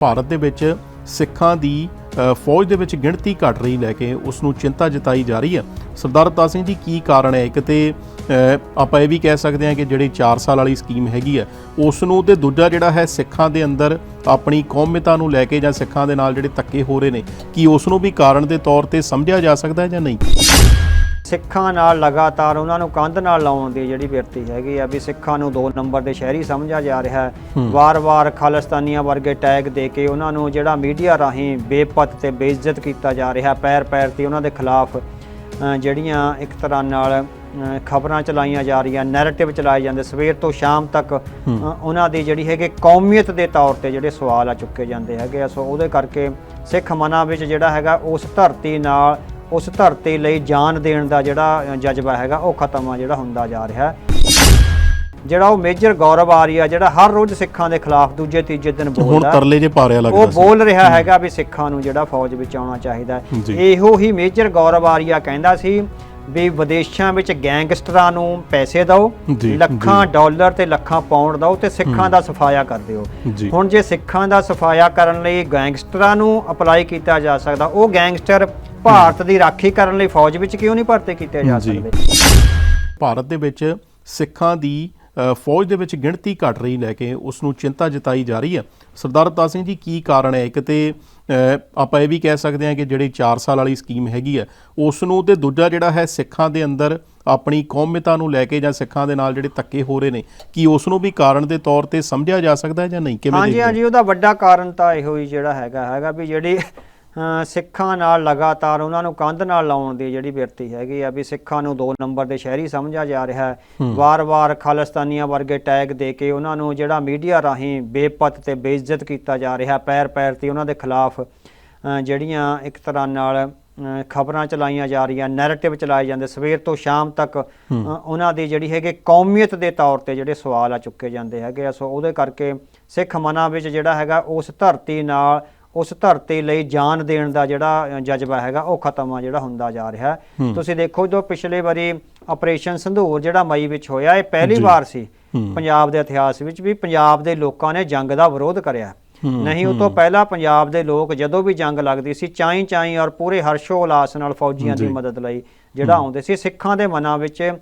ਭਾਰਤ ਦੇ ਵਿੱਚ ਸਿੱਖਾਂ ਦੀ ਫੌਜ ਦੇ ਵਿੱਚ ਗਿਣਤੀ ਘਟ ਰਹੀ ਲੈ ਕੇ ਉਸ ਨੂੰ ਚਿੰਤਾ ਜਤਾਈ ਜਾ ਰਹੀ ਹੈ। ਸਰਦਾਰ ਅਵਤਾਰ ਸਿੰਘ ਜੀ, ਕੀ ਕਾਰਨ ਹੈ? ਇੱਕ ਤੇ ਆਪਾਂ ਇਹ ਵੀ ਕਹਿ ਸਕਦੇ ਹਾਂ ਕਿ ਜਿਹੜੀ 4 ਸਾਲ ਵਾਲੀ ਸਕੀਮ ਹੈਗੀ ਹੈ ਉਸ ਨੂੰ ਤੇ ਦੂਜਾ ਜਿਹੜਾ ਹੈ ਸਿੱਖਾਂ ਦੇ ਅੰਦਰ ਆਪਣੀ ਕੌਮੀਅਤਾਂ ਨੂੰ ਲੈ ਕੇ ਜਾਂ ਸਿੱਖਾਂ ਦੇ ਨਾਲ ਜਿਹੜੇ ਧੱਕੇ ਹੋ ਰਹੇ ਨੇ, ਕੀ ਉਸ ਨੂੰ ਵੀ ਕਾਰਨ ਦੇ ਤੌਰ ਤੇ ਸਮਝਿਆ ਜਾ ਸਕਦਾ ਹੈ ਜਾਂ ਨਹੀਂ? ਸਿੱਖਾਂ ਨਾਲ ਲਗਾਤਾਰ ਉਹਨਾਂ ਨੂੰ ਕੰਧ ਨਾਲ ਲਾਉਣ ਦੀ ਜਿਹੜੀ ਬਿਰਤੀ ਹੈਗੀ ਆ ਵੀ ਸਿੱਖਾਂ ਨੂੰ ਦੋ ਨੰਬਰ ਦੇ ਸ਼ਹਿਰੀ ਸਮਝਿਆ ਜਾ ਰਿਹਾ ਹੈ। ਵਾਰ-ਵਾਰ ਖਾਲਿਸਤਾਨੀਆਂ ਵਰਗੇ ਟੈਗ ਦੇ ਕੇ ਉਹਨਾਂ ਨੂੰ ਜਿਹੜਾ ਮੀਡੀਆ ਰਾਹੀਂ ਬੇਪਤ ਤੇ ਬੇਇੱਜ਼ਤ ਕੀਤਾ ਜਾ ਰਿਹਾ ਪੈਰ-ਪੈਰ ਤੇ ਉਹਨਾਂ ਦੇ ਖਿਲਾਫ ਜਿਹੜੀਆਂ ਇੱਕ ਤਰ੍ਹਾਂ ਨਾਲ ਖਬਰਾਂ ਚਲਾਈਆਂ ਜਾ ਰਹੀਆਂ ਨੈਰੇਟਿਵ ਚਲਾਏ ਜਾਂਦੇ। ਸਵੇਰ ਤੋਂ ਸ਼ਾਮ ਤੱਕ ਉਹਨਾਂ ਦੀ ਜਿਹੜੀ ਹੈਗੇ ਕੌਮੀਅਤ ਦੇ ਤੌਰ ਤੇ ਜਿਹੜੇ ਸਵਾਲ ਆ ਚੁੱਕੇ ਜਾਂਦੇ ਹੈਗੇ ਸੋ ਉਹਦੇ ਕਰਕੇ ਸਿੱਖ ਮਨਾਂ ਵਿੱਚ ਜਿਹੜਾ ਹੈਗਾ ਉਸ ਧਰਤੀ ਨਾਲ ਉਸ ਧਰਤੀ ਲਈ ਜਾਨ ਦੇਣ ਦਾ ਜਿਹੜਾ ਜਜ਼ਬਾ ਹੈਗਾ ਉਹ ਖਤਮ ਆ ਜਿਹੜਾ ਹੁੰਦਾ ਜਾ ਰਿਹਾ ਹੈ। ਜਿਹੜਾ ਉਹ ਮੇਜਰ ਗੌਰਵ ਆਰੀਆ ਜਿਹੜਾ ਹਰ ਰੋਜ਼ ਸਿੱਖਾਂ ਦੇ ਖਿਲਾਫ ਦੂਜੇ ਤੀਜੇ ਦਿਨ ਹੁਣ ਬੋਲਦਾ ਤਰਲੇ ਜੇ ਪਾਰਿਆ ਉਹ ਲੱਗਦਾ ਬੋਲ ਰਿਹਾ ਹੈਗਾ ਵੀ ਸਿੱਖਾਂ ਨੂੰ ਜਿਹੜਾ ਫੌਜ ਵਿੱਚ ਆਉਣਾ ਚਾਹੀਦਾ ਇਹੋ ਹੀ ਮੇਜਰ ਗੌਰਵ ਆਰੀਆ ਕਹਿੰਦਾ ਸੀ ਵੀ ਵਿਦੇਸ਼ਾਂ ਵਿੱਚ ਗੈਂਗਸਟਰਾਂ ਨੂੰ ਪੈਸੇ ਦਿਓ ਲੱਖਾਂ ਡਾਲਰ ਤੇ ਲੱਖਾਂ ਪਾਉਂਡ ਦਿਓ ਤੇ ਸਿੱਖਾਂ ਦਾ ਸਫਾਇਆ ਕਰ ਦਿਓ। ਹੁਣ ਜੇ ਸਿੱਖਾਂ ਦਾ ਸਫਾਇਆ ਕਰਨ ਲਈ ਗੈਂਗਸਟਰਾਂ ਨੂੰ ਅਪਲਾਈ ਕੀਤਾ ਜਾ ਸਕਦਾ ਉਹ ਗੈਂਗਸਟਰ ਭਾਰਤ ਦੀ ਰਾਖੀ ਕਰਨ ਲਈ ਫੌਜ ਵਿੱਚ ਕਿਉਂ ਨਹੀਂ ਭਰਤੀ ਕੀਤੇ ਜਾ। ਸਕਦੇ ਭਾਰਤ ਦੇ ਵਿੱਚ ਸਿੱਖਾਂ ਦੀ ਫੌਜ ਦੇ ਵਿੱਚ ਗਿਣਤੀ ਘਟ ਰਹੀ ਲੈ ਕੇ ਉਸ ਨੂੰ ਚਿੰਤਾ ਜਤਾਈ ਜਾ ਰਹੀ ਹੈ ਸਰਦਾਰ ਅਵਤਾਰ ਸਿੰਘ ਜੀ ਕੀ ਕਾਰਨ ਹੈ ਇੱਕ ਤੇ ਆਪਾਂ ਇਹ ਵੀ ਕਹਿ ਸਕਦੇ ਹਾਂ ਕਿ ਜਿਹੜੀ 4 ਸਾਲ ਵਾਲੀ ਸਕੀਮ ਹੈਗੀ ਹੈ ਉਸ ਨੂੰ ਤੇ ਦੂਜਾ ਜਿਹੜਾ ਹੈ ਸਿੱਖਾਂ ਦੇ ਅੰਦਰ ਆਪਣੀ ਕੌਮੀਅਤਾਂ ਨੂੰ ਲੈ ਕੇ ਜਾਂ ਸਿੱਖਾਂ ਦੇ ਨਾਲ ਜਿਹੜੇ ਧੱਕੇ ਹੋ ਰਹੇ ਨੇ ਕੀ ਉਸ ਨੂੰ ਵੀ ਕਾਰਨ ਦੇ ਤੌਰ ਤੇ ਸਮਝਿਆ ਜਾ ਸਕਦਾ ਹੈ ਜਾਂ ਨਹੀਂ ਕਿਵੇਂ ਹਾਂਜੀ? ਹਾਂਜੀ ਉਹਦਾ ਵੱਡਾ ਕਾਰਨ ਤਾਂ ਇਹੋ ਹੀ ਜਿਹੜਾ ਹੈਗਾ ਹੈਗਾ ਵੀ ਜਿਹੜੀ ਸਿੱਖਾਂ ਨਾਲ ਲਗਾਤਾਰ ਉਹਨਾਂ ਨੂੰ ਕੰਧ ਨਾਲ ਲਾਉਣ ਦੀ ਜਿਹੜੀ ਬਿਰਤੀ ਹੈਗੀ ਆ ਵੀ ਸਿੱਖਾਂ ਨੂੰ ਦੋ ਨੰਬਰ ਦੇ ਸ਼ਹਿਰੀ ਸਮਝਿਆ ਜਾ ਰਿਹਾ ਹੈ। ਵਾਰ-ਵਾਰ ਖਾਲਿਸਤਾਨੀਆਂ ਵਰਗੇ ਟੈਗ ਦੇ ਕੇ ਉਹਨਾਂ ਨੂੰ ਜਿਹੜਾ ਮੀਡੀਆ ਰਾਹੀਂ ਬੇਪਤ ਤੇ ਬੇਇੱਜ਼ਤ ਕੀਤਾ ਜਾ ਰਿਹਾ ਪੈਰ-ਪੈਰ ਤੇ ਉਹਨਾਂ ਦੇ ਖਿਲਾਫ ਜਿਹੜੀਆਂ ਇੱਕ ਤਰ੍ਹਾਂ ਨਾਲ ਖਬਰਾਂ ਚਲਾਈਆਂ ਜਾ ਰਹੀਆਂ ਨੈਰੇਟਿਵ ਚਲਾਏ ਜਾਂਦੇ ਸਵੇਰ ਤੋਂ ਸ਼ਾਮ ਤੱਕ ਉਹਨਾਂ ਦੀ ਜਿਹੜੀ ਹੈਗੇ ਕੌਮੀਅਤ ਦੇ ਤੌਰ ਤੇ ਜਿਹੜੇ ਸਵਾਲ ਆ ਚੁੱਕੇ ਜਾਂਦੇ ਹੈਗੇ ਸੋ ਉਹਦੇ ਕਰਕੇ ਸਿੱਖ ਮਨਾਂ ਵਿੱਚ ਜਿਹੜਾ ਹੈਗਾ ਉਸ ਧਰਤੀ ਨਾਲ ਉਸ ਧਰਤੀ ਲਈ ਜਾਨ ਦੇਣ ਦਾ ਜਿਹੜਾ ਜਜ਼ਬਾ ਹੈਗਾ ਉਹ ਖਤਮ ਆ ਜਿਹੜਾ ਹੁੰਦਾ ਜਾ ਰਿਹਾ ਤੁਸੀਂ ਦੇਖੋ ਜੋ ਪਿਛਲੇ ਵਾਰੀ ਆਪਰੇਸ਼ਨ ਸੰਧੂਰ ਜਿਹੜਾ ਮਈ ਵਿੱਚ ਹੋਇਆ ਇਹ ਪਹਿਲੀ ਵਾਰ ਸੀ। ਪੰਜਾਬ ਦੇ ਇਤਿਹਾਸ ਵਿੱਚ ਵੀ ਪੰਜਾਬ ਦੇ ਲੋਕਾਂ ਨੇ ਜੰਗ ਦਾ ਵਿਰੋਧ ਕਰਿਆ। ਨਹੀਂ ਉਹ ਤੋਂ ਪਹਿਲਾਂ ਪੰਜਾਬ ਦੇ ਲੋਕ ਜਦੋਂ ਵੀ ਜੰਗ ਲੱਗਦੀ ਸੀ ਚਾਈ ਚਾਈ ਔਰ ਪੂਰੇ ਹਰਸ਼ੋ ਉਲਾਸ ਨਾਲ ਫੌਜੀਆਂ ਦੀ ਮਦਦ ਲਈ ਜਿਹੜਾ ਆਉਂਦੇ ਸੀ ਸਿੱਖਾਂ ਦੇ ਮਨਾਂ ਵਿੱਚ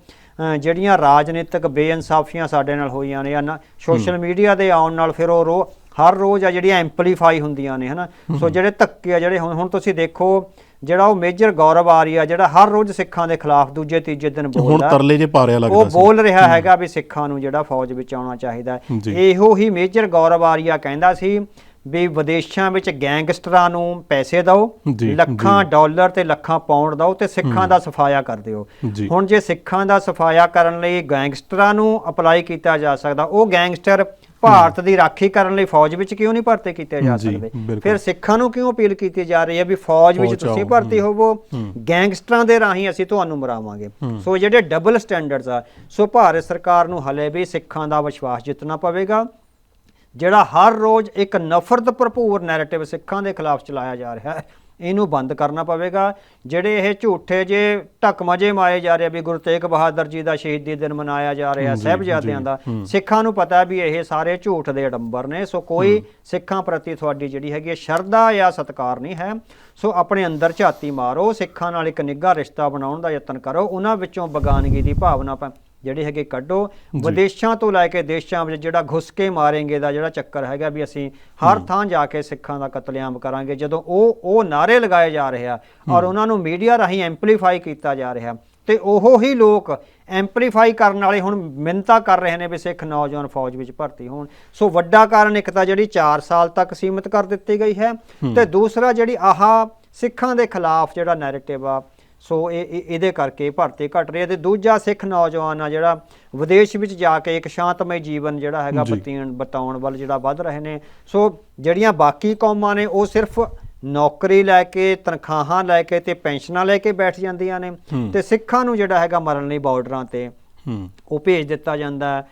ਜਿਹੜੀਆਂ ਰਾਜਨੀਤਿਕ ਬੇਇਨਸਾਫੀਆਂ ਸਾਡੇ ਨਾਲ ਹੋਈਆਂ ਨੇ ਸੋਸ਼ਲ ਮੀਡੀਆ ਦੇ ਆਉਣ ਨਾਲ ਫਿਰ ਉਹ ਰੋ ਹਰ ਰੋਜ਼ ਆ ਜਿਹੜੀਆਂ ਐਂਪਲੀਫਾਈ ਹੁੰਦੀਆਂ ਨੇ ਹਨਾ? ਸੋ ਜਿਹੜੇ ਧੱਕੇ ਆ ਜਿਹੜੇ ਹੁਣ ਹੁਣ ਤੁਸੀਂ ਦੇਖੋ ਜਿਹੜਾ ਉਹ ਮੇਜਰ ਗੌਰਵ ਆਰੀਆ ਜਿਹੜਾ ਹਰ ਰੋਜ਼ ਸਿੱਖਾਂ ਦੇ ਖਿਲਾਫ ਦੂਜੇ ਤੀਜੇ ਦਿਨ ਹੁਣ ਬੋਲਦਾ ਤਰਲੇ ਜੇ ਪਾਰਿਆ ਉਹ ਲੱਗਦਾ ਸੀ। ਬੋਲ ਰਿਹਾ ਹੈਗਾ ਵੀ ਸਿੱਖਾਂ ਨੂੰ ਜਿਹੜਾ ਫੌਜ ਵਿੱਚ ਆਉਣਾ ਚਾਹੀਦਾ। ਇਹੋ ਹੀ ਮੇਜਰ ਗੌਰਵ ਆਰੀਆ ਕਹਿੰਦਾ ਸੀ ਵੀ ਵਿਦੇਸ਼ਾਂ ਵਿੱਚ ਗੈਂਗਸਟਰਾਂ ਨੂੰ ਪੈਸੇ ਦਿਓ ਲੱਖਾਂ ਡਾਲਰ ਤੇ ਲੱਖਾਂ ਪਾਉਂਡ ਦਿਓ ਤੇ ਸਿੱਖਾਂ ਦਾ ਸਫਾਇਆ ਕਰ ਦਿਓ। ਹੁਣ ਜੇ ਸਿੱਖਾਂ ਦਾ ਸਫਾਇਆ ਕਰਨ ਲਈ ਗੈਂਗਸਟਰਾਂ ਨੂੰ ਅਪਲਾਈ ਕੀਤਾ ਜਾ ਸਕਦਾ ਉਹ ਗੈਂਗਸਟਰ ਭਾਰਤ ਦੀ ਰਾਖੀ ਕਰਨ ਲਈ ਫੌਜ ਵਿੱਚ ਕਿਉਂ ਨਹੀਂ ਭਰਤੀ ਕੀਤੇ ਜਾ ਸਕਦੇ। ਫਿਰ ਸਿੱਖਾਂ ਨੂੰ ਕਿਉਂ ਅਪੀਲ ਕੀਤੀ ਜਾ ਰਹੀ ਹੈ ਵੀ ਫੌਜ ਵਿੱਚ ਤੁਸੀਂ ਭਰਤੀ ਹੋਵੋ? ਗੈਂਗਸਟਰਾਂ ਦੇ ਰਾਹੀਂ ਅਸੀਂ ਤੁਹਾਨੂੰ ਮਰਾਵਾਂਗੇ। ਸੋ ਜਿਹੜੇ ਡਬਲ ਸਟੈਂਡਰਡਸ ਆ ਸੋ ਭਾਰਤ ਸਰਕਾਰ ਨੂੰ ਹਲੇ ਵੀ ਸਿੱਖਾਂ ਦਾ ਵਿਸ਼ਵਾਸ ਜਿੱਤਣਾ ਪਵੇਗਾ ਜਿਹੜਾ ਹਰ ਰੋਜ਼ ਇੱਕ ਨਫ਼ਰਤ ਭਰਪੂਰ ਨੈਰੇਟਿਵ ਸਿੱਖਾਂ ਦੇ ਖਿਲਾਫ ਚਲਾਇਆ ਜਾ ਰਿਹਾ ਹੈ। ਇਹਨੂੰ ਬੰਦ ਕਰਨਾ ਪਵੇਗਾ। ਜਿਹੜੇ ਇਹ ਝੂਠੇ ਜੇ ਢਕਮਜੇ ਮਾਰੇ ਜਾ ਰਹੇ ਵੀ ਗੁਰੂ ਤੇਗ ਬਹਾਦਰ ਜੀ ਦਾ ਸ਼ਹੀਦੀ ਦਿਨ ਮਨਾਇਆ ਜਾ ਰਿਹਾ ਜੀ, ਸਾਹਿਬਜ਼ਾਦਿਆਂ ਜੀ, ਦਾ ਸਿੱਖਾਂ ਨੂੰ ਪਤਾ ਵੀ ਇਹ ਸਾਰੇ ਝੂਠ ਦੇ ਅਡੰਬਰ ਨੇ ਸੋ ਕੋਈ ਸਿੱਖਾਂ ਪ੍ਰਤੀ ਤੁਹਾਡੀ ਜਿਹੜੀ ਹੈਗੀ ਸ਼ਰਧਾ ਜਾਂ ਸਤਕਾਰ ਨਹੀਂ ਹੈ। ਸੋ ਆਪਣੇ ਅੰਦਰ ਝਾਤੀ ਮਾਰੋ ਸਿੱਖਾਂ ਨਾਲ ਇੱਕ ਨਿੱਘਾ ਰਿਸ਼ਤਾ ਬਣਾਉਣ ਦਾ ਯਤਨ ਕਰੋ ਉਹਨਾਂ ਵਿੱਚੋਂ ਬਗਾਨਗੀ ਦੀ ਭਾਵਨਾ ਪ- ਜਿਹੜੀ ਹੈਗੀ ਕੱਢੋ। ਵਿਦੇਸ਼ਾਂ ਤੋਂ ਲੈ ਕੇ ਦੇਸ਼ਾਂ ਵਿੱਚ ਜਿਹੜਾ ਘੁਸ ਕੇ ਮਾਰेंगे ਦਾ ਜਿਹੜਾ ਚੱਕਰ ਹੈਗਾ ਵੀ ਅਸੀਂ ਹਰ ਥਾਂ ਜਾ ਕੇ ਸਿੱਖਾਂ ਦਾ ਕਤਲੇਆਮ ਕਰਾਂਗੇ ਜਦੋਂ ਉਹ ਉਹ ਨਾਰੇ ਲਗਾਏ ਜਾ ਰਹੇ ਆ ਔਰ ਉਹਨਾਂ ਨੂੰ ਮੀਡੀਆ ਰਾਹੀਂ ਐਂਪਲੀਫਾਈ ਕੀਤਾ ਜਾ ਰਿਹਾ। ਤੇ ਉਹ ਹੀ ਲੋਕ ਐਂਪਲੀਫਾਈ ਕਰਨ ਵਾਲੇ ਹੁਣ ਮਿੰਤਾ ਕਰ ਰਹੇ ਨੇ ਵੀ ਸਿੱਖ ਨੌਜਵਾਨ ਫੌਜ ਵਿੱਚ ਭਰਤੀ ਹੋਣ। ਸੋ ਵੱਡਾ ਕਾਰਨ ਇੱਕ ਤਾਂ ਜਿਹੜੀ 4 ਸਾਲ ਤੱਕ ਸੀਮਿਤ ਕਰ ਦਿੱਤੀ ਗਈ ਹੈ ਤੇ ਦੂਸਰਾ ਜਿਹੜੀ ਆਹ ਸਿੱਖਾਂ ਦੇ ਖਿਲਾਫ ਜਿਹੜਾ ਨੈਰੇਟਿਵ ਆ ਸੋ ਇਹ ਇਹ- ਇਹਦੇ ਕਰਕੇ ਭਰਤੀ ਘਟ ਰਹੀ ਹੈ ਤੇ ਦੂਜਾ ਸਿੱਖ ਨੌਜਵਾਨ ਆ ਜਿਹੜਾ ਵਿਦੇਸ਼ ਵਿੱਚ ਜਾ ਕੇ ਇੱਕ ਸ਼ਾਂਤਮਈ ਜੀਵਨ ਜਿਹੜਾ ਹੈਗਾ। ਬਤੀਣ ਬਤਾਉਣ ਵੱਲ ਜਿਹੜਾ ਵੱਧ ਰਹੇ ਨੇ। ਸੋ ਜਿਹੜੀਆਂ ਬਾਕੀ ਕੌਮਾਂ ਨੇ ਉਹ ਸਿਰਫ ਨੌਕਰੀ ਲੈ ਕੇ ਤਨਖਾਹਾਂ ਲੈ ਕੇ ਤੇ ਪੈਨਸ਼ਨਾਂ ਲੈ ਕੇ ਬੈਠ ਜਾਂਦੀਆਂ ਨੇ ਤੇ ਸਿੱਖਾਂ ਨੂੰ ਜਿਹੜਾ ਹੈਗਾ ਮਰਨ ਲਈ ਬਾਰਡਰਾਂ ਤੇ ਉਹ ਭੇਜ ਦਿੱਤਾ ਜਾਂਦਾ ਹੈ।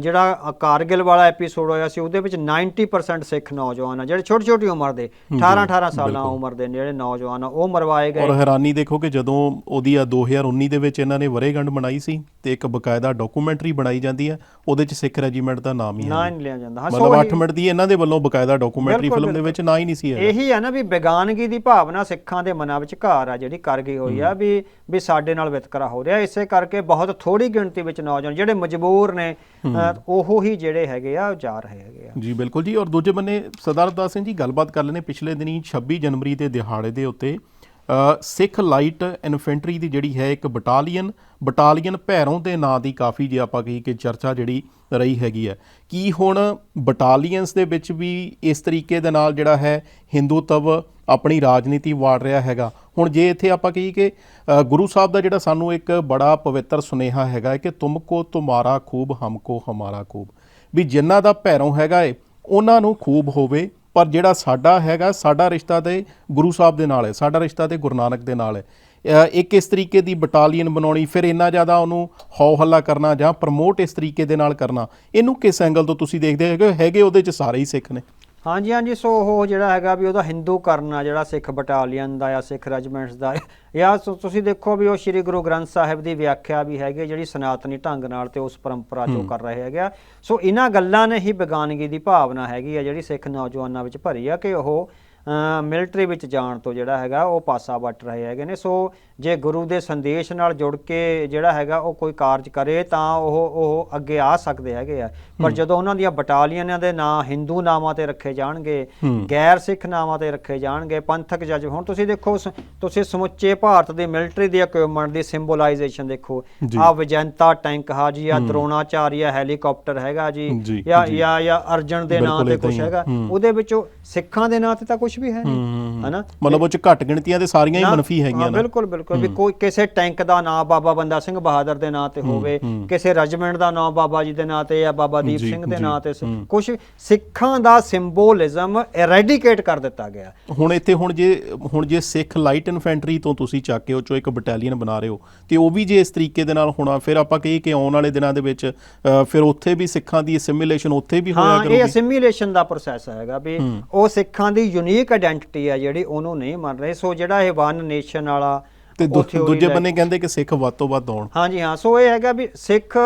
ਜਿਹੜਾ ਕਾਰਗਿਲ ਵਾਲਾ ਐਪੀਸੋਡ ਹੋਇਆ ਸੀ ਉਹਦੇ ਵਿੱਚ 90% ਸਿੱਖ ਨੌਜਵਾਨ ਆ ਜਿਹੜੇ ਛੋਟੀ ਛੋਟੀ ਉਮਰ ਦੇ 18 18 ਸਾਲਾਂ ਉਮਰ ਦੇ ਜਿਹੜੇ ਨੌਜਵਾਨ ਆ ਉਹ ਮਰਵਾਏ ਗਏ। ਔਰ ਹੈਰਾਨੀ ਦੇਖੋ ਕਿ ਜਦੋਂ ਉਹਦੀ ਆ 2019 ਦੇ ਵਿੱਚ ਇਹਨਾਂ ਨੇ ਵਰੇਗੰਢ ਬਣਾਈ ਸੀ ਤੇ ਇੱਕ ਬਕਾਇਦਾ ਡਾਕੂਮੈਂਟਰੀ ਬਣਾਈ ਜਾਂਦੀ ਹੈ ਉਹਦੇ 'ਚ ਸਿੱਖ ਰੈਜੀਮੈਂਟ ਦਾ ਨਾਮ ਹੀ ਨਾ ਨਹੀਂ ਲਿਆ ਜਾਂਦਾ। ਹਾਂ ਮਤਲਬ ਸੋ 8 ਮਿੰਟ ਦੀ ਇਹਨਾਂ ਦੇ ਵੱਲੋਂ ਬਕਾਇਦਾ ਡਾਕੂਮੈਂਟਰੀ ਫਿਲਮ ਦੇ ਵਿੱਚ ਨਾ ਹੀ ਨਹੀਂ ਸੀ ਇਹੀ ਆ ਨਾ ਵੀ ਬੇਗਾਨਗੀ ਦੀ ਭਾਵਨਾ ਸਿੱਖਾਂ ਦੇ ਮਨਾਂ ਵਿੱਚ ਘਾਰ ਆ ਜਿਹੜੀ ਕਰ ਗਈ ਹੋਈ ਆ ਵੀ ਵੀ ਸਾਡੇ ਨਾਲ ਵਿਤਕਰਾ ਹੋ ਰਿਹਾ। ਇਸੇ ਕਰਕੇ ਬਹੁਤ ਥੋੜੀ ਗਿਣਤੀ ਵਿੱਚ ਨੌਜਵਾਨ ਜਿਹੜੇ ਮਜਬੂਰ ਨੇ ਉਹ ਹੀ ਜਿਹੜੇ ਹੈਗੇ ਆ ਜਾ ਰਹੇ ਹੈਗੇ ਆ। ਜੀ ਬਿਲਕੁਲ ਜੀ। ਔਰ ਦੂਜੇ ਬੰਨੇ ਸਰਦਾਰ ਅਵਤਾਰ ਸਿੰਘ ਜੀ ਗੱਲਬਾਤ ਕਰ ਲੈਣੇ ਪਿਛਲੇ ਦਿਨੀ 26 ਜਨਵਰੀ ਦੇ ਦਿਹਾੜੇ ਦੇ ਉੱਤੇ ਸਿੱਖ ਲਾਈਟ ਇਨਫੈਂਟਰੀ ਦੀ ਜਿਹੜੀ ਹੈ ਇੱਕ ਬਟਾਲੀਅਨ ਬਟਾਲੀਅਨ ਭੈਰੋਂ ਦੇ ਨਾਂ ਦੀ ਕਾਫੀ ਜੇ ਆਪਾਂ ਕਹੀ ਕਿ ਚਰਚਾ ਜਿਹੜੀ ਰਹੀ ਹੈਗੀ ਹੈ। ਕੀ ਹੁਣ ਬਟਾਲੀਅਨਸ ਦੇ ਵਿੱਚ ਵੀ ਇਸ ਤਰੀਕੇ ਦੇ ਨਾਲ ਜਿਹੜਾ ਹੈ ਹਿੰਦੂਤਵ ਆਪਣੀ ਰਾਜਨੀਤੀ ਵਾੜ ਰਿਹਾ ਹੈਗਾ? ਹੁਣ ਜੇ ਇੱਥੇ ਆਪਾਂ ਕਹੀ ਕਿ ਗੁਰੂ ਸਾਹਿਬ ਦਾ ਜਿਹੜਾ ਸਾਨੂੰ ਇੱਕ ਬੜਾ ਪਵਿੱਤਰ ਸੁਨੇਹਾ ਹੈਗਾ ਹੈ ਕਿ ਤੁਮਕੋ ਤੁਮਾਰਾ ਖੂਬ ਹਮਕੋ ਹਮਾਰਾ ਖੂਬ। ਵੀ ਜਿਨ੍ਹਾਂ ਦਾ ਭੈਰੋਂ ਹੈਗਾ ਏ, ਉਹਨਾਂ ਨੂੰ ਖੂਬ ਹੋਵੇ ਪਰ ਜਿਹੜਾ ਸਾਡਾ ਹੈਗਾ ਸਾਡਾ ਰਿਸ਼ਤਾ ਤੇ ਗੁਰੂ ਸਾਹਿਬ ਦੇ ਨਾਲ ਹੈ ਸਾਡਾ ਰਿਸ਼ਤਾ ਤੇ ਗੁਰੂ ਨਾਨਕ ਦੇ ਨਾਲ ਹੈ। ਅ, ਇੱਕ ਇਸ ਤਰੀਕੇ ਦੀ ਬਟਾਲੀਅਨ ਬਣਾਉਣੀ ਫਿਰ ਇੰਨਾ ਜ਼ਿਆਦਾ ਉਹਨੂੰ ਹੌ ਹੱਲਾ ਕਰਨਾ ਜਾਂ ਪ੍ਰਮੋਟ ਇਸ ਤਰੀਕੇ ਦੇ ਨਾਲ ਕਰਨਾ ਇਹਨੂੰ ਕਿਸ ਐਂਗਲ ਤੋਂ ਤੁਸੀਂ ਦੇਖਦੇ ਹੈਗੇ ਹੈਗੇ ਉਹਦੇ ਚ ਸਾਰੇ ਹੀ ਸਿੱਖ ਨੇ। ਹਾਂਜੀ ਹਾਂਜੀ ਸੋ ਉਹ ਜਿਹੜਾ ਹੈਗਾ ਵੀ ਉਹਦਾ ਹਿੰਦੂ ਕਰਨਾ ਜਿਹੜਾ ਸਿੱਖ ਬਟਾਲੀਅਨ ਦਾ ਜਾਂ ਸਿੱਖ ਰੈਜੀਮੈਂਟਸ ਦਾ। ਜਾਂ ਤੁਸੀਂ ਦੇਖੋ ਵੀ ਉਹ ਸ੍ਰੀ ਗੁਰੂ ਗ੍ਰੰਥ ਸਾਹਿਬ ਦੀ ਵਿਆਖਿਆ ਵੀ ਹੈਗੀ ਜਿਹੜੀ ਸਨਾਤਨੀ ਢੰਗ ਨਾਲ ਤੇ ਉਸ ਪਰੰਪਰਾ ਚੋਂ ਕਰ ਰਹੇ ਹੈਗੇ ਆ। ਸੋ ਇਹਨਾਂ ਗੱਲਾਂ ਨੇ ਹੀ ਬੇਗਾਨਗੀ ਦੀ ਭਾਵਨਾ ਹੈਗੀ ਆ ਜਿਹੜੀ ਸਿੱਖ ਨੌਜਵਾਨਾਂ ਵਿੱਚ ਭਰੀ ਆ ਕਿ ਉਹ ਮਿਲਟਰੀ ਵਿੱਚ ਜਾਣ ਤੋਂ ਜਿਹੜਾ ਹੈਗਾ ਉਹ ਪਾਸਾ ਵੱਟ ਰਹੇ ਹੈਗੇ ਨੇ। ਸੋ ਜੇ ਗੁਰੂ ਦੇ ਸੰਦੇਸ਼ ਨਾਲ ਜੁੜ ਕੇ ਜਿਹੜਾ ਹੈਗਾ ਉਹ ਕੋਈ ਕਾਰਜ ਕਰੇ ਤਾਂ ਉਹ ਉਹ ਅੱਗੇ ਆ ਸਕਦੇ ਹੈਗੇ ਆ। ਪਰ ਜਦੋਂ ਉਹਨਾਂ ਦੀਆਂ ਬਟਾਲੀਅਨਾਂ ਦੇ ਨਾਂ ਹਿੰਦੂ ਨਾਮਾਂ ਤੇ ਰੱਖੇ ਜਾਣਗੇ ਗੈਰ ਸਿੱਖ ਨਾਮਾਂ ਤੇ ਰੱਖੇ ਜਾਣਗੇ ਪੰਥਕ ਜਜ ਹੁਣ ਤੁਸੀਂ ਦੇਖੋ ਤੁਸੀਂ ਸਮੁੱਚੇ ਭਾਰਤ ਦੇ ਮਿਲਟਰੀ ਦੀ ਇਕਵਿਪਮੈਂਟ ਦੀ ਸਿੰਬੋਲਾਈਜੇਸ਼ਨ ਦੇਖੋ। ਆ ਵਿਜੈਂਤਾ ਟੈਂਕ ਹਾ ਜੀ ਆ ਦਰੋਣਾਚਾਰੀਆ ਹੈਲੀਕਾਪਟਰ ਹੈਗਾ ਜੀ ਜੀ, ਜਾਂ ਅਰਜਨ ਦੇ ਨਾਂ ਤੇ ਕੁਝ। ਹੈਗਾ। ਉਹਦੇ ਵਿੱਚੋਂ ਸਿੱਖਾਂ ਦੇ ਨਾਂ ਤੇ ਤਾਂ ਕੁਝ ਵੀ ਹੈ ਨਹੀਂ ਹਨਾ? ਮਤਲਬ ਉਹ ਚ ਘੱਟ ਗਿਣਤੀਆਂ ਤੇ ਸਾਰੀਆਂ ਹੀ ਨਾ- ਮਨਫੀ ਹੈਗੀਆਂ ਨਾ। ਬਿਲਕੁਲ ਬਿਲਕੁਲ। ਵੀ ਕੋਈ ਕਿਸੇ ਟੈਂਕ ਦਾ ਨਾਮ ਬਾਬਾ ਬੰਦਾ ਸਿੰਘ ਬਹਾਦਰ ਦੇ ਨਾਂ ਤੇ ਹੋਵੇ ਕਿਸੇ ਰੈਜੀਮੈਂਟ ਦਾ ਨਾਮ ਬਾਬਾ ਜੀ ਦੇ ਨਾਂ ਤੇ ਜਾਂ ਬਾਬਾ ਦੀਪ ਸਿੰਘ ਦੇ ਨਾਂ ਤੇ ਕੁਝ ਸਿੱਖਾਂ ਦਾ ਸਿੰਬੋਲਿਜ਼ਮ ਐਰੈਡੀਕੇਟ ਕਰ ਦਿੱਤਾ ਗਿਆ। ਹੁਣ ਇੱਥੇ ਹੁਣ ਜੇ ਹੁਣ ਜੇ ਸਿੱਖ ਲਾਈਟ ਇਨਫੈਂਟਰੀ ਤੋਂ ਤੁਸੀਂ ਚੱਕ ਕੇ ਉਹ ਚੋਂ ਇੱਕ ਬਟਾਲੀਅਨ ਬਣਾ ਰਹੇ ਹੋ ਤੇ ਉਹ ਵੀ ਜੇ ਇਸ ਤਰੀਕੇ ਦੇ ਨਾਲ ਹੋਣਾ ਫਿਰ ਆਪਾਂ ਕਹੀਏ ਕਿ ਆਉਣ ਵਾਲੇ ਦਿਨਾਂ ਦੇ ਵਿੱਚ ਫਿਰ ਉੱਥੇ ਵੀ ਸਿੱਖਾਂ ਦੀ ਅਸਿਮੀਲੇਸ਼ਨ ਉੱਥੇ ਵੀ ਹੋਇਆ ਹਾਂ ਇਹ ਕਰੂਗੀ। ਅਸਿਮੀਲੇਸ਼ਨ ਦਾ ਪ੍ਰੋਸੈਸ ਹੈਗਾ ਵੀ ਉਹ ਸਿੱਖਾਂ ਦੀ ਯੂਨੀਕ ਆਇਡੈਂਟੀਟੀ ਹੈ ਜਿਹੜੀ ਉਹਨੂੰ ਨਹੀਂ ਮੰਨ ਰਹੇ। ਸੋ ਜਿਹੜਾ ਇਹ ਵਨ ਨੇਸ਼ਨ ਵਾਲਾ ਤੇ ਦੂਜੇ ਬੰਨੇ ਕਹਿੰਦੇ ਕਿ ਸਿੱਖ ਵੱਧ ਤੋਂ ਵੱਧ ਆਉਣ। ਹਾਂਜੀ ਹਾਂ ਸੋ ਇਹ ਹੈਗਾ ਵੀ ਸਿੱਖ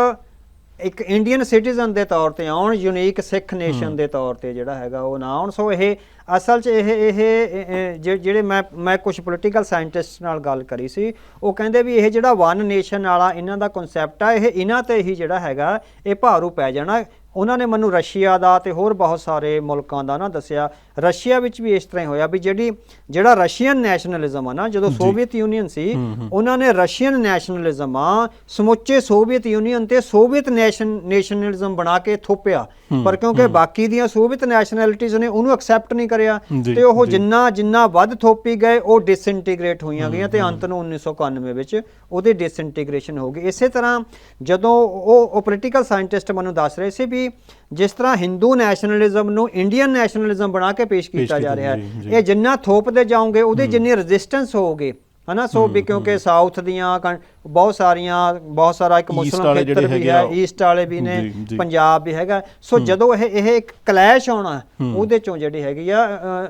ਇੱਕ ਇੰਡੀਅਨ ਸਿਟੀਜ਼ਨ ਦੇ ਤੌਰ ਤੇ ਆਉਣ ਯੂਨੀਕ ਸਿੱਖ ਨੇਸ਼ਨ ਦੇ ਤੌਰ ਤੇ ਜਿਹੜਾ ਹੈਗਾ ਉਹ ਨਾ ਆਉਣ। ਸੋ ਇਹ ਅਸਲ 'ਚ ਇਹ ਇਹ ਜਿਹੜੇ ਮੈਂ ਮੈਂ ਕੁਝ ਪੋਲੀਟੀਕਲ ਸਾਇੰਟਿਸਟ ਨਾਲ ਗੱਲ ਕਰੀ ਸੀ ਉਹ ਕਹਿੰਦੇ ਵੀ ਇਹ ਜਿਹੜਾ ਵਨ ਨੇਸ਼ਨ ਵਾਲਾ ਇਹਨਾਂ ਦਾ ਕਨਸੈਪਟ ਆ ਇਹ ਇਹਨਾਂ ਤੇ ਹੀ ਜਿਹੜਾ ਹੈਗਾ ਇਹ ਭਾਰੂ ਪੈ ਜਾਣਾ। ਉਹਨਾਂ ਨੇ ਮੈਨੂੰ ਰਸ਼ੀਆ ਦਾ ਤੇ ਹੋਰ ਬਹੁਤ ਸਾਰੇ ਮੁਲਕਾਂ ਦਾ ਨਾ ਦੱਸਿਆ। ਰਸ਼ੀਆ ਵਿੱਚ ਵੀ ਇਸ ਤਰ੍ਹਾਂ ਹੀ ਹੋਇਆ ਵੀ ਜਿਹੜੀ ਜਿਹੜਾ ਰਸ਼ੀਅਨ ਨੈਸ਼ਨਲਿਜ਼ਮ ਆ ਨਾ ਜਦੋਂ ਸੋਵੀਅਤ ਯੂਨੀਅਨ ਸੀ ਉਹਨਾਂ ਨੇ ਰਸ਼ੀਅਨ ਨੈਸ਼ਨਲਿਜ਼ਮ ਆ ਸਮੁੱਚੇ ਸੋਵੀਅਤ ਯੂਨੀਅਨ ਤੇ ਸੋਵੀਅਤ ਨੈਸ਼ਨ ਨੈਸ਼ਨਲਿਜ਼ਮ ਬਣਾ ਕੇ ਥੋਪਿਆ। ਪਰ ਕਿਉਂਕਿ ਬਾਕੀ ਦੀਆਂ ਸੋਵੀਅਤ ਨੈਸ਼ਨੈਲਿਟੀਜ਼ ਨੇ ਉਹਨੂੰ ਐਕਸੈਪਟ ਨਹੀਂ ਕਰਿਆ ਤੇ ਉਹ ਜਿੰਨਾ ਜਿੰਨਾ ਵੱਧ ਥੋਪੀ ਗਏ ਉਹ ਡਿਸਇੰਟੀਗ੍ਰੇਟ ਹੋਈਆਂ ਗਈਆਂ ਤੇ ਅੰਤ ਨੂੰ 1991 ਵਿੱਚ ਉਹਦੀ ਡਿਸਇੰਟੀਗ੍ਰੇਸ਼ਨ ਹੋ ਗਈ। ਇਸੇ ਤਰ੍ਹਾਂ ਜਦੋਂ ਉਹ ਪੋਲੀਟੀਕਲ ਸਾਇੰਟਿਸਟ ਮੈਨੂੰ ਦੱਸ ਰਹੇ ਸੀ ਵੀ ਜਿਸ ਤਰ੍ਹਾਂ ਹਿੰਦੂ ਨੈਸ਼ਨਲਿਜ਼ਮ ਨੂੰ ਇੰਡੀਅਨ ਨੈਸ਼ਨਲਿਜ਼ਮ ਬਣਾ ਕੇ ਪੇਸ਼ ਕੀਤਾ ਜਾ ਰਿਹਾ ਹੈ। ਇਹ ਜਿੰਨਾ ਥੋਪਦੇ ਜਾਓਗੇ ਉਹਦੀ ਜਿੰਨੀ ਰੈਜ਼ਿਸਟੈਂਸ ਹੋਊਗੀ ਹਨਾ ਸੋ ਵੀ ਕਿਉਂਕਿ ਸਾਊਥ ਦੀਆਂ ਬਹੁਤ ਸਾਰੀਆਂ ਬਹੁਤ ਸਾਰਾ ਇੱਕ ਮੁਸਲਮਾਨ ਖੇਤਰ ਵੀ ਹੈਗੇ ਹੈ ਈਸਟ ਵਾਲੇ ਵੀ ਨੇ। ਪੰਜਾਬ ਵੀ ਹੈਗਾ। ਸੋ ਜਦੋਂ ਇਹ ਇਹ ਇੱਕ ਕਲੈਸ਼ ਆਉਣਾ ਉਹਦੇ ਚੋਂ ਜਿਹੜੀ ਹੈਗੀ ਆ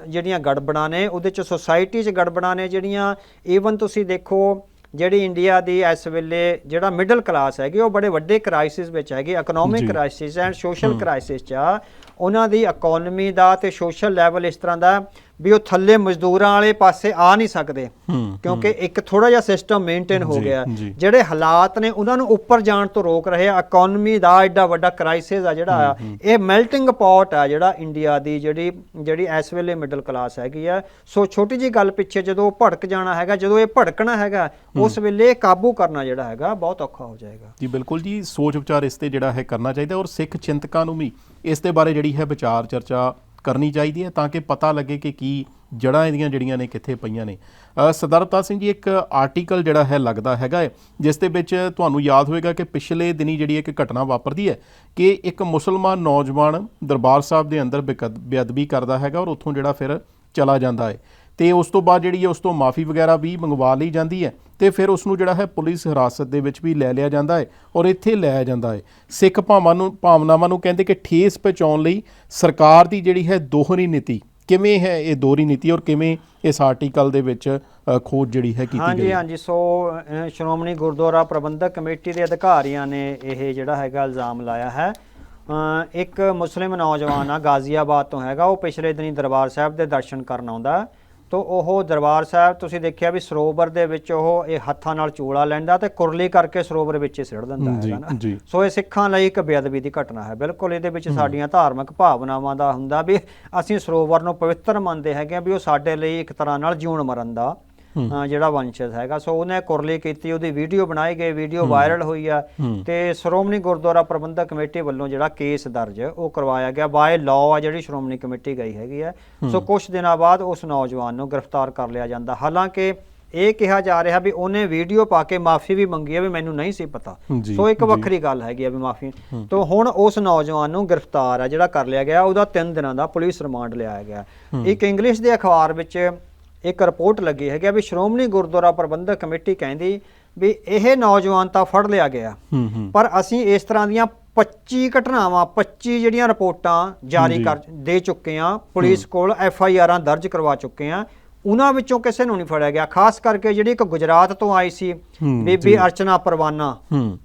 ਜਿਹੜੀਆਂ ਗੜਬੜਾਂ ਨੇ ਉਹਦੇ ਚ ਸੋਸਾਇਟੀ 'ਚ ਗੜਬੜਾਂ ਨੇ ਜਿਹੜੀਆਂ ਈਵਨ ਤੁਸੀਂ ਦੇਖੋ ਜਿਹੜੀ ਇੰਡੀਆ ਦੀ ਇਸ ਵੇਲੇ ਜਿਹੜਾ ਮਿਡਲ ਕਲਾਸ ਹੈਗੀ ਉਹ ਬੜੇ ਵੱਡੇ ਕ੍ਰਾਈਸਿਸ ਵਿੱਚ ਹੈਗੀ economic. Crisis and social crisis ਚ ਉਹਨਾਂ ਦੀ ਇਕਨੋਮੀ ਦਾ ਤੇ ਸੋਸ਼ਲ ਲੈਵਲ ਇਸ ਤਰ੍ਹਾਂ ਦਾ ਵੀ ਉਹ ਥੱਲੇ ਮਜ਼ਦੂਰਾਂ ਵਾਲੇ ਪਾਸੇ ਆ ਨਹੀਂ ਸਕਦੇ। ਕਿਉਂਕਿ ਇੱਕ ਥੋੜਾ ਜਿਹਾ ਸਿਸਟਮ ਮੇਨਟੇਨ ਹੋ ਗਿਆ। ਜਿਹੜੇ ਹਾਲਾਤ ਨੇ ਉਹਨਾਂ ਨੂੰ ਉੱਪਰ ਜਾਣ ਤੋਂ ਰੋਕ ਰਹੇ ਆ। ਇਕਨੋਮੀ ਦਾ ਐਡਾ ਵੱਡਾ ਕ੍ਰਾਈਸਿਸ ਆ ਜਿਹੜਾ ਆ ਇਹ ਮੈਲਟਿੰਗ ਪੌਟ ਆ ਜਿਹੜਾ ਇੰਡੀਆ ਦੀ ਜਿਹੜੀ ਜਿਹੜੀ ਇਸ ਵੇਲੇ ਮਿਡਲ ਕਲਾਸ ਹੈਗੀ ਆ। ਸੋ ਛੋਟੀ ਜੀ ਗੱਲ ਪਿੱਛੇ ਜਦੋਂ ਉਹ ਭੜਕ ਜਾਣਾ ਹੈਗਾ ਜਦੋਂ ਇਹ ਭੜਕਣਾ ਹੈਗਾ ਉਸ ਵੇਲੇ ਕਾਬੂ ਕਰਨਾ ਜਿਹੜਾ ਹੈਗਾ ਬਹੁਤ ਔਖਾ ਹੋ ਜਾਏਗਾ। ਜੀ ਬਿਲਕੁਲ ਜੀ। ਸੋਚ ਵਿਚਾਰ ਇਸ ਤੇ ਜਿਹੜਾ ਹੈ ਕਰਨਾ ਚਾਹੀਦਾ ਔਰ ਸਿੱਖ ਚਿੰਤਕਾਂ ਨੂੰ ਵੀ ਇਸ ਦੇ ਬਾਰੇ ਜਿਹੜੀ ਹੈ ਵਿਚਾਰ ਚਰਚਾ ਕਰਨੀ ਚਾਹੀਦੀ ਹੈ ਤਾਂ ਕਿ ਪਤਾ ਲੱਗੇ ਕਿ ਕੀ ਜੜਾਂ ਇਹਦੀਆਂ ਜਿਹੜੀਆਂ ਨੇ ਕਿੱਥੇ ਪਈਆਂ ਨੇ। ਅ, ਸਿੰਘ ਜੀ ਇੱਕ ਆਰਟੀਕਲ ਜਿਹੜਾ ਹੈ ਲੱਗਦਾ ਹੈਗਾ ਹੈ ਜਿਸ ਦੇ ਵਿੱਚ ਤੁਹਾਨੂੰ ਯਾਦ ਹੋਵੇਗਾ ਕਿ ਪਿਛਲੇ ਦਿਨੀ ਜਿਹੜੀ ਇੱਕ ਘਟਨਾ ਵਾਪਰਦੀ ਹੈ ਕਿ ਇੱਕ ਮੁਸਲਮਾਨ ਨੌਜਵਾਨ ਦਰਬਾਰ ਸਾਹਿਬ ਦੇ ਅੰਦਰ ਬੇਕਦ- ਬੇਅਦਬੀ ਕਰਦਾ ਹੈਗਾ ਔਰ ਉੱਥੋਂ ਜਿਹੜਾ ਫਿਰ ਚਲਾ ਜਾਂਦਾ ਹੈ। ਤੇ ਉਸ ਤੋਂ ਬਾਅਦ ਜਿਹੜੀ ਹੈ ਉਸ ਤੋਂ ਮਾਫੀ ਵਗੈਰਾ ਵੀ ਮੰਗਵਾ ਲਈ ਜਾਂਦੀ ਹੈ ਤੇ ਫਿਰ ਉਸ ਨੂੰ ਜਿਹੜਾ ਹੈ ਪੁਲਿਸ ਹਿਰਾਸਤ ਦੇ ਵਿੱਚ ਵੀ ਲੈ ਲਿਆ ਜਾਂਦਾ ਹੈ ਔਰ ਇੱਥੇ ਲਿਆਇਆ ਜਾਂਦਾ ਹੈ। ਸਿੱਖ ਭਾਵਾਂ ਨੂੰ, ਭਾਵਨਾਵਾਂ ਨੂੰ ਕਹਿੰਦੇ ਕਿ ਠੇਸ ਪਹੁੰਚਾਉਣ ਲਈ ਸਰਕਾਰ ਦੀ ਜਿਹੜੀ ਹੈ ਦੋਹਰੀ ਨੀਤੀ, ਕਿਵੇਂ ਹੈ ਇਹ ਦੋਹਰੀ ਨੀਤੀ ਔਰ ਕਿਵੇਂ ਇਸ ਆਰਟੀਕਲ ਦੇ ਵਿੱਚ ਖੋਜ ਜਿਹੜੀ ਹੈ ਕੀਤੀ ਗਈ ਹਾਂਜੀ ਹਾਂਜੀ, ਸੋ ਸ਼੍ਰੋਮਣੀ ਗੁਰਦੁਆਰਾ ਪ੍ਰਬੰਧਕ ਕਮੇਟੀ ਦੇ ਅਧਿਕਾਰੀਆਂ ਨੇ ਇਹ ਜਿਹੜਾ ਹੈਗਾ ਇਲਜ਼ਾਮ ਲਾਇਆ ਹੈ। ਇੱਕ ਮੁਸਲਿਮ ਨੌਜਵਾਨ ਆ, ਗਾਜ਼ੀਆਬਾਦ ਤੋਂ ਹੈਗਾ, ਉਹ ਪਿਛਲੇ ਦਿਨੀ ਦਰਬਾਰ ਸਾਹਿਬ ਦੇ ਦਰਸ਼ਨ ਕਰਨ ਆਉਂਦਾ ਤੋ ਉਹ ਦਰਬਾਰ ਸਾਹਿਬ ਤੁਸੀਂ ਦੇਖਿਆ ਵੀ ਸਰੋਵਰ ਦੇ ਵਿੱਚ ਉਹ ਇਹ ਹੱਥਾਂ ਨਾਲ ਚੂਲਾ ਲੈਂਦਾ ਤੇ ਕੁਰਲੀ ਕਰਕੇ ਸਰੋਵਰ ਵਿੱਚ ਹੀ ਸਿੱਟ ਦਿੰਦਾ ਹੈਗਾ ਨਾ। ਸੋ ਇਹ ਸਿੱਖਾਂ ਲਈ ਇੱਕ ਬੇਅਦਬੀ ਦੀ ਘਟਨਾ ਹੈ। ਬਿਲਕੁਲ ਇਹਦੇ ਵਿੱਚ ਸਾਡੀਆਂ ਧਾਰਮਿਕ ਭਾਵਨਾਵਾਂ ਦਾ ਹੁੰਦਾ ਵੀ ਅਸੀਂ ਸਰੋਵਰ ਨੂੰ ਪਵਿੱਤਰ ਮੰਨਦੇ ਹੈਗੇ ਆ ਵੀ ਉਹ ਸਾਡੇ ਲਈ ਇੱਕ ਤਰ੍ਹਾਂ ਨਾਲ ਜਿਉਣ ਮਰਨ ਦਾ ਜਿਹੜਾ ਵੰਸ਼ਜ ਹੈਗਾ। ਸੋ ਉਹਨੇ ਕੁਰਲੀ ਕੀਤੀ ਉਹਦੀ ਵੀਡੀਓ ਬਣਾਈ ਗਈ ਵੀਡੀਓ ਵਾਇਰਲ ਹੋਈ ਆ। ਤੇ ਸ਼੍ਰੋਮਣੀ ਗੁਰਦੁਆਰਾ ਪ੍ਰਬੰਧਕ ਕਮੇਟੀ ਵੱਲੋਂ ਜਿਹੜਾ ਕੇਸ ਦਰਜ ਉਹ ਕਰਵਾਇਆ ਗਿਆ। ਬਾਏ ਲਾਅ ਆ ਜਿਹੜੀ ਸ਼੍ਰੋਮਣੀ ਕਮੇਟੀ ਗਈ ਹੈਗੀ ਆ। ਸੋ ਕੁਝ ਦਿਨਾਂ ਬਾਅਦ ਉਸ ਨੌਜਵਾਨ ਨੂੰ ਗ੍ਰਿਫਤਾਰ ਕਰ ਲਿਆ ਜਾਂਦਾ। ਹਾਲਾਂਕਿ ਇਹ ਕਿਹਾ ਜਾ ਰਿਹਾ ਵੀ ਉਹਨੇ ਵੀਡੀਓ ਪਾ ਕੇ ਮਾਫੀ ਵੀ ਮੰਗੀ ਹੈ ਵੀ ਮੈਨੂੰ ਨਹੀਂ ਸੀ ਪਤਾ। ਸੋ ਇੱਕ ਵੱਖਰੀ ਗੱਲ ਹੈਗੀ ਆ ਵੀ ਮਾਫੀ। ਤੋਂ ਹੁਣ ਉਸ ਨੌਜਵਾਨ ਨੂੰ ਗ੍ਰਿਫਤਾਰ ਆ ਜਿਹੜਾ ਕਰ ਲਿਆ ਗਿਆ। ਉਹਦਾ 3 ਦਿਨਾਂ ਦਾ ਪੁਲਿਸ ਰਿਮਾਂਡ ਲਿਆ ਗਿਆ। ਇੱਕ ਇੰਗਲਿਸ਼ ਦੇ ਅਖਬਾਰ ਵਿੱਚ ਇੱਕ ਰਿਪੋਰਟ ਲੱਗੀ ਹੈਗੀ ਵੀ ਸ਼੍ਰੋਮਣੀ ਗੁਰਦੁਆਰਾ ਪ੍ਰਬੰਧਕ ਕਮੇਟੀ ਕਹਿੰਦੀ ਵੀ ਇਹ ਨੌਜਵਾਨ ਤਾਂ ਫੜ ਲਿਆ ਗਿਆ। ਪਰ ਅਸੀਂ ਇਸ ਤਰ੍ਹਾਂ ਦੀਆਂ 25 ਘਟਨਾਵਾਂ 25 ਜਿਹੜੀਆਂ ਰਿਪੋਰਟਾਂ ਜਾਰੀ ਕਰ ਦੇ ਚੁੱਕੇ ਆ ਪੁਲਿਸ ਕੋਲ ਐਫ ਆਈ ਆਰਾਂ ਦਰਜ ਕਰਵਾ ਚੁੱਕੇ ਆ ਉਹਨਾਂ ਵਿੱਚੋਂ ਕਿਸੇ ਨੂੰ ਨਹੀਂ ਫੜਿਆ ਗਿਆ। ਖਾਸ ਕਰਕੇ ਜਿਹੜੀ ਇੱਕ ਗੁਜਰਾਤ ਤੋਂ ਆਈ ਸੀ ਬੀਬੀ ਅਰਚਨਾ ਪਰਵਾਨਾ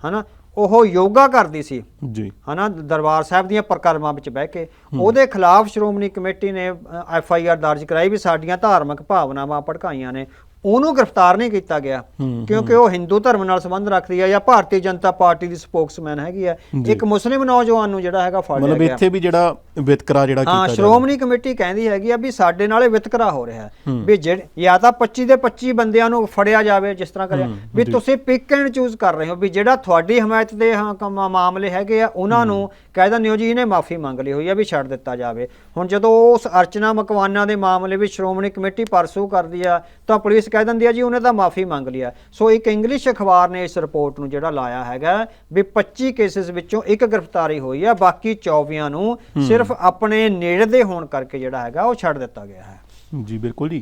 ਹਨਾ? ਉਹ ਯੋਗਾ ਕਰਦੀ ਸੀ। ਜੀ। ਹਨਾ ਦਰਬਾਰ ਸਾਹਿਬ ਦੀਆਂ ਪ੍ਰਕਰਮਾਂ ਵਿੱਚ ਬਹਿ ਕੇ। ਉਹਦੇ ਖਿਲਾਫ ਸ਼੍ਰੋਮਣੀ ਕਮੇਟੀ ਨੇ ਐਫ ਆਈ ਆਰ ਦਰਜ ਕਰਾਈ ਵੀ ਸਾਡੀਆਂ ਧਾਰਮਿਕ ਭਾਵਨਾਵਾਂ ਭੜਕਾਈਆਂ ਨੇ। ਉਹਨੂੰ ਗ੍ਰਿਫਤਾਰ ਨਹੀਂ ਕੀਤਾ ਗਿਆ ਹੂੰ, ਕਿਉਂਕਿ ਉਹ ਹਿੰਦੂ ਧਰਮ ਨਾਲ ਸੰਬੰਧ ਰੱਖਦੀ ਹੈ ਜਾਂ ਭਾਰਤੀ ਜਨਤਾ ਪਾਰਟੀ ਦੀ ਸਪੋਕਸਮੈਨ ਹੈਗੀ ਹੈ ਇੱਕ ਮੁਸਲਿਮ ਨੌਜਵਾਨ ਨੂੰ ਜਿਹੜਾ ਹੈਗਾ ਫੜ ਲਿਆ ਮਤਲਬ ਗਿਆ। ਇੱਥੇ ਵੀ ਜਿਹੜਾ ਵਿਤਕਰਾ ਜਿਹੜਾ ਹਾਂ ਕੀਤਾ ਜਾ ਸ਼੍ਰੋਮਣੀ ਕਮੇਟੀ ਕਹਿੰਦੀ ਹੈਗੀ ਆ ਵੀ ਸਾਡੇ ਨਾਲ ਇਹ ਵਿਤਕਰਾ ਹੋ ਰਿਹਾ ਹੈ। ਵੀ ਜਾਂ ਤਾਂ 25 ਦੇ 25 ਬੰਦਿਆਂ ਨੂੰ ਫੜਿਆ ਜਾਵੇ ਜਿਸ ਤਰ੍ਹਾਂ ਕਰਿਆ। ਵੀ ਤੁਸੀਂ ਪਿਕ ਐਂਡ ਚੂਜ਼ ਕਰ ਰਹੇ ਹੋ ਵੀ ਜਿਹੜਾ ਤੁਹਾਡੀ ਹਮਾਇਤ ਦੇ ਹਾਂ ਕੰਮ- ਮਾਮਲੇ ਹੈਗੇ ਆ ਉਹਨਾਂ ਨੂੰ ਕਹਿ ਦਿੰਦੇ ਹੋ ਜੀ ਇਹਨੇ ਮਾਫੀ ਮੰਗ ਲਈ ਹੋਈ ਆ ਵੀ ਛੱਡ ਦਿੱਤਾ ਜਾਵੇ। ਹੁਣ ਜਦੋਂ ਉਸ ਅਰਚਨਾ ਮਕਵਾਨਾ ਦੇ ਮਾਮਲੇ ਵਿੱਚ ਸ਼੍ਰੋਮਣੀ ਕਮੇਟੀ ਪਰਸੂ ਕਰਦੀ ਆ ਤਾਂ ਪੁਲਿਸ ਕਹਿ ਦਿੰਦੀ ਆ ਜੀ ਉਹਨੇ ਤਾਂ ਮਾਫੀ ਮੰਗ ਲਿਆ ਸੋ ਇੱਕ ਇੰਗਲਿਸ਼ ਅਖਬਾਰ ਨੇ ਇਸ ਰਿਪੋਰਟ ਨੂੰ ਜਿਹੜਾ ਲਾਇਆ ਹੈਗਾ ਵੀ 25 ਕੇਸਿਸ ਵਿੱਚੋਂ ਇੱਕ ਗ੍ਰਿਫਤਾਰੀ ਹੋਈ ਆ ਬਾਕੀ 24 ਨੂੰ ਸਿਰਫ ਆਪਣੇ ਨੇੜੇ ਦੇ ਹੋਣ ਕਰਕੇ ਜਿਹੜਾ ਹੈਗਾ ਉਹ ਛੱਡ ਦਿੱਤਾ ਗਿਆ ਹੈ। ਜੀ ਬਿਲਕੁਲ ਜੀ।